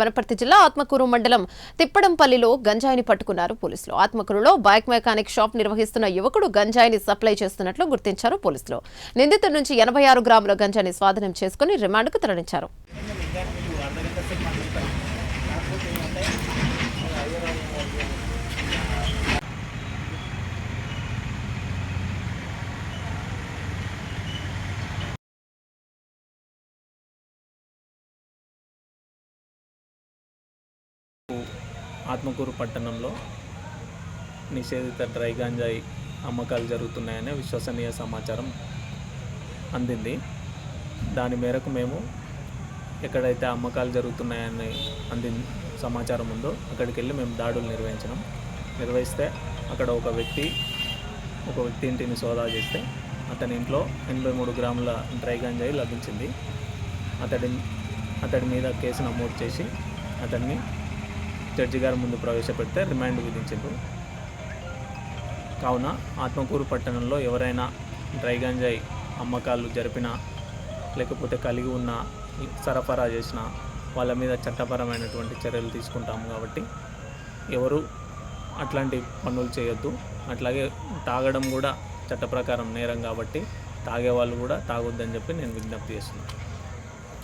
వనపర్తి జిల్లా ఆత్మకూరు మండలం తిప్పడంపల్లిలో గంజాయిని పట్టుకున్నారు పోలీసులు. ఆత్మకూరులో బైక్ మెకానిక్ షాప్ నిర్వహిస్తున్న యువకుడు గంజాయిని సప్లై చేస్తున్నట్లు గుర్తించారు పోలీసులు. నిందితుడి నుంచి ఎనభై ఆరు గ్రాముల గంజాయిని స్వాధీనం చేసుకుని రిమాండ్కు తరలించారు. ఆత్మకూరు పట్టణంలో నిషేధిత డ్రై గంజాయి అమ్మకాలు జరుగుతున్నాయనే విశ్వసనీయ సమాచారం అందింది. దాని మేరకు మేము ఎక్కడైతే అమ్మకాలు జరుగుతున్నాయని అంది సమాచారం ఉందో అక్కడికి వెళ్ళి మేము దాడులు నిర్వహించినాం. నిర్వహిస్తే అక్కడ ఒక వ్యక్తి ఒక వ్యక్తి ఇంటిని సోదా చేస్తే అతని ఇంట్లో ఎనభై మూడు గ్రాముల డ్రై గంజాయి లభించింది. అతడి అతడి మీద కేసు నమోదు చేసి అతన్ని జడ్జి గారి ముందు ప్రవేశపెడితే రిమాండ్ విధించారు కావున ఆత్మకూరు పట్టణంలో ఎవరైనా డ్రై గంజాయి అమ్మకాలు జరిపిన లేకపోతే కలిగి ఉన్న సరఫరా చేసిన వాళ్ళ మీద చట్టపరమైనటువంటి చర్యలు తీసుకుంటాము కాబట్టి ఎవరు అట్లాంటి పనులు చేయొద్దు. అట్లాగే తాగడం కూడా చట్ట ప్రకారం నేరం కాబట్టి తాగే వాళ్ళు కూడా తాగొద్దని చెప్పి నేను విజ్ఞప్తి చేస్తున్నాను.